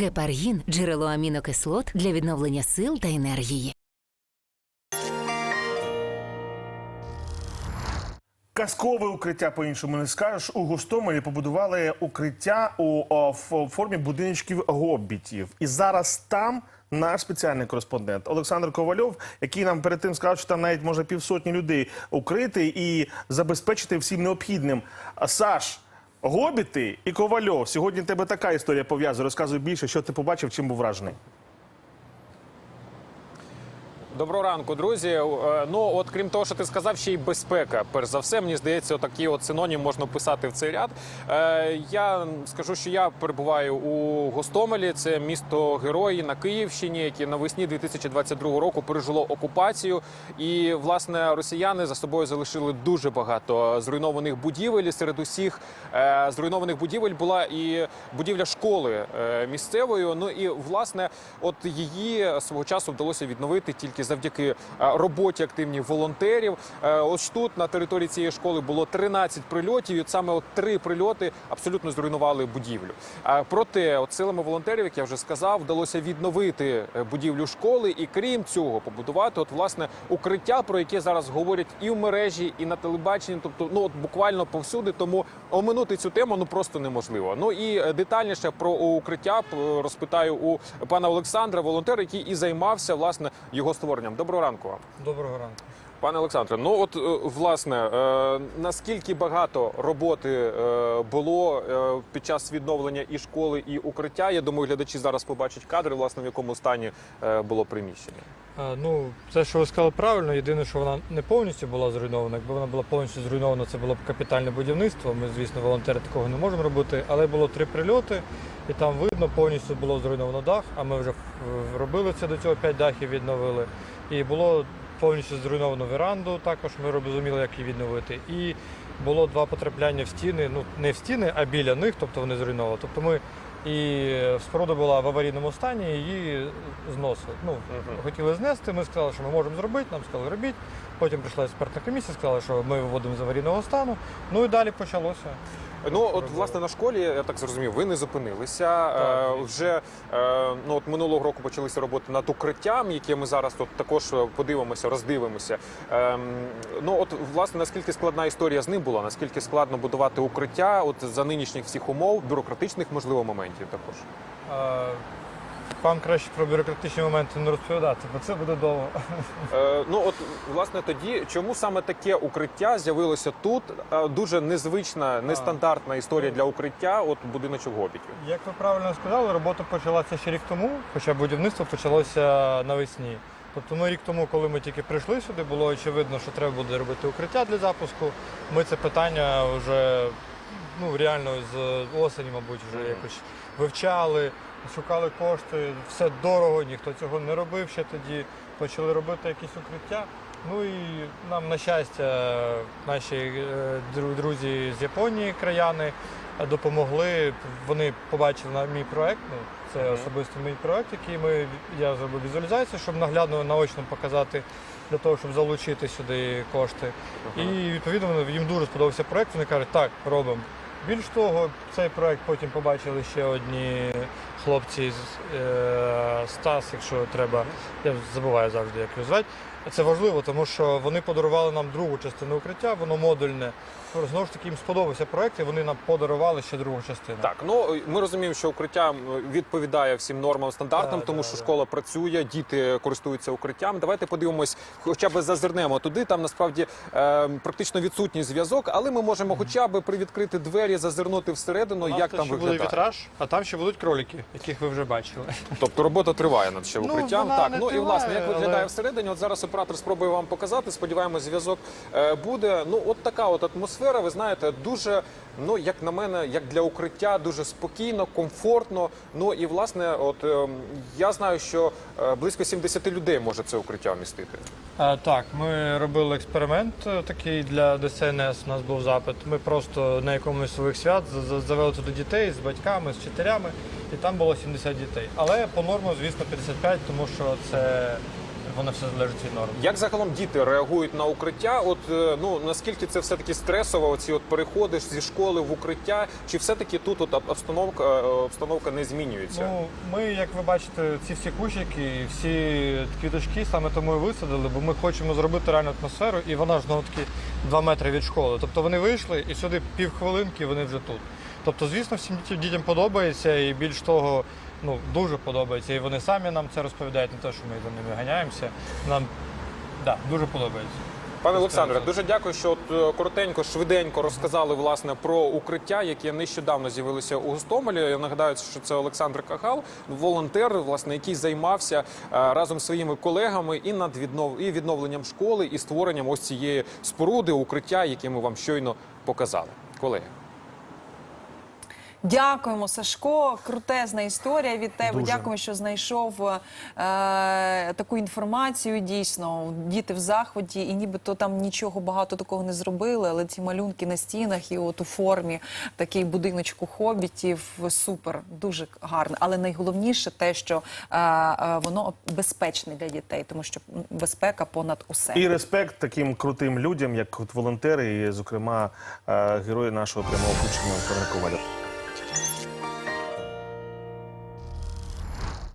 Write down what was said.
Гепаргін джерело амінокислот для відновлення сил та енергії. Казкове укриття по-іншому не скажеш. У Гостомелі побудували укриття у формі будиночків гоббітів. І зараз там наш спеціальний кореспондент Олександр Ковальов, який нам перед тим сказав, що там навіть може півсотні людей укрити і забезпечити всім необхідним. Саш, гобіти і Ковальов. Сьогодні тебе така історія пов'язує. Розказуй більше, що ти побачив, чим був вражений. Доброго ранку, друзі. Е, Ну от крім того, що ти сказав, ще й безпека. Перш за все, мені здається, отакий от синонім можна вписати в цей ряд. Е, Я скажу, що я перебуваю у Гостомелі. Це місто герої на Київщині, яке навесні 2022 року пережило окупацію. І власне росіяни за собою залишили дуже багато зруйнованих будівель. І серед усіх е, зруйнованих будівель була і будівля школи місцевої. Ну і власне, от її свого часу вдалося відновити тільки завдяки е, роботі активних волонтерів. Е, Ось тут на території цієї школи було 13 прильотів. І от саме от три прильоти абсолютно зруйнували будівлю. Проте, от силами волонтерів, як я вже сказав, вдалося відновити е, будівлю школи, і крім цього, побудувати от власне укриття, про яке зараз говорять і в мережі, і на телебаченні. Тобто, ну от буквально повсюди. Тому оминути цю тему ну просто неможливо. Ну і е, детальніше про укриття розпитаю у пана Олександра, волонтера, який і займався власне його створенням. Доброго ранку вам. Доброго ранку. Пане Олександре, ну от е, власне, е, наскільки багато роботи е, було під час відновлення і школи, і укриття? Я думаю, глядачі зараз побачать кадри, власне, в якому стані було приміщення. Ну, це, що ви сказали правильно, єдине, що вона не повністю була зруйнована. Якби вона була повністю зруйнована, це було б капітальне будівництво. Ми, звісно, волонтери такого не можемо робити, але було три прильоти, і там видно, повністю було зруйновано дах, а ми вже робили це до цього, п'ять дахів відновили. І було повністю зруйновано веранду, також ми розуміли, як її відновити. І було два потрапляння в стіни, ну не в стіни, а біля них, тобто вони зруйновані. Тобто ми і споруда була в аварійному стані, її зносили. Ну, хотіли знести, ми сказали, що ми можемо зробити, нам сказали, робіть. Потім прийшла експертна комісія, сказали, що ми виводимо з аварійного стану. Ну і далі почалося. Ну от власне на школі, я так зрозумів, ви не зупинилися. Так, Е, вже е, ну от минулого року почалися роботи над укриттям, які ми зараз тут також е, подивимося, роздивимося. Ем, ну от власне наскільки складна історія з ним була, наскільки складно будувати укриття, от за нинішніх всіх умов, бюрократичних можливо моментів також. А, Вам краще про бюрократичні моменти не розповідати, бо це буде довго. Е, ну от власне тоді, чому саме таке укриття з'явилося тут? Е, дуже незвична, нестандартна історія для укриття. От будиночок гобітів. Як ви правильно сказали, робота почалася ще рік тому, хоча будівництво почалося навесні. Тобто ми рік тому, коли ми тільки прийшли сюди, було очевидно, що треба буде робити укриття для запуску. Ми це питання вже ну, реально з осені, мабуть, вже якось вивчали, шукали кошти. Все дорого, ніхто цього не робив ще тоді. Почали робити якісь укриття. Ну і нам, на щастя, наші е, друзі з Японії, краяни, е, допомогли. Вони побачили на мій проект. Ну, це Мгм. особисто мій проект, який ми я зробив візуалізацію, щоб наглядно наочно показати для того, щоб залучити сюди кошти. І відповідно їм дуже сподобався проект. Вони кажуть, так, робимо. Більш того, цей проект потім побачили ще одні хлопці з е, Стас, якщо треба, я забуваю завжди, як його звати. Це важливо, тому що вони подарували нам другу частину укриття, воно модульне. Знову ж таки, їм сподобався проект, і вони нам подарували ще другу частину. Так, ну ми розуміємо, що укриття відповідає всім нормам стандартам, Да, тому да, що да. школа працює, діти користуються укриттям. Давайте подивимось, хоча б зазирнемо туди. Там насправді е, практично відсутній зв'язок, але ми можемо хоча б привідкрити двері, зазирнути всередину, У нас як там ще буде вітраж, а там ще будуть кролики, яких ви вже бачили. Тобто робота триває над ще Ну, укриттям. вона так, ну і власне, як виглядає але- всередині. От зараз оператор спробує вам показати. Сподіваємось, зв'язок е, буде. Ну, от така от атмосфера. Ви знаєте, дуже ну як на мене, як для укриття, дуже спокійно, комфортно. Ну і власне, от е, я знаю, що е, близько 70 людей може це укриття вмістити. А, так, ми робили експеримент е, такий для ДСНС. У нас був запит. Ми просто на якомусь своїх свят за- за- завели туди дітей з батьками, з вчителями, і там було 70 дітей. Але по норму, звісно, 55, тому що це воно все залежить від норм. Як загалом діти реагують на укриття? От е, ну наскільки це все таки стресово? Оці от переходиш зі школи в укриття, чи все таки тут от обстановка е, обстановка не змінюється? Ну, ми, як ви бачите, ці всі кущики всі квіточки саме тому і висадили, бо ми хочемо зробити реальну атмосферу, і вона ж знову таки 2 метри від школи. Тобто вони вийшли і сюди півхвилинки вони вже тут. Тобто, звісно, всім дітям подобається, і більш того, ну дуже подобається. І вони самі нам це розповідають, не те, що ми за ними ганяємося. Нам да, дуже подобається. Пане Олександре, дуже дякую, що от е, коротенько, швиденько розказали власне про укриття, яке нещодавно з'явилося у Гостомелі. Я нагадаю, що це Олександр Кагал, волонтер, власне, який займався е, разом зі своїми колегами і над віднов... і відновленням школи, і створенням ось цієї споруди, укриття, яке ми вам щойно показали. Колеги. Дякуємо, Сашко. Крутезна історія від тебе. Дуже. Дякуємо, що знайшов е, таку інформацію. Дійсно, діти в захваті, і нібито там нічого багато такого не зробили, але ці малюнки на стінах і от у формі такий будиночку хобітів супер, дуже гарно. Але найголовніше те, що е, е, воно безпечне для дітей, тому що безпека понад усе. І респект таким крутим людям, як от волонтери, і, зокрема, е, герої нашого прямого включення Коваля.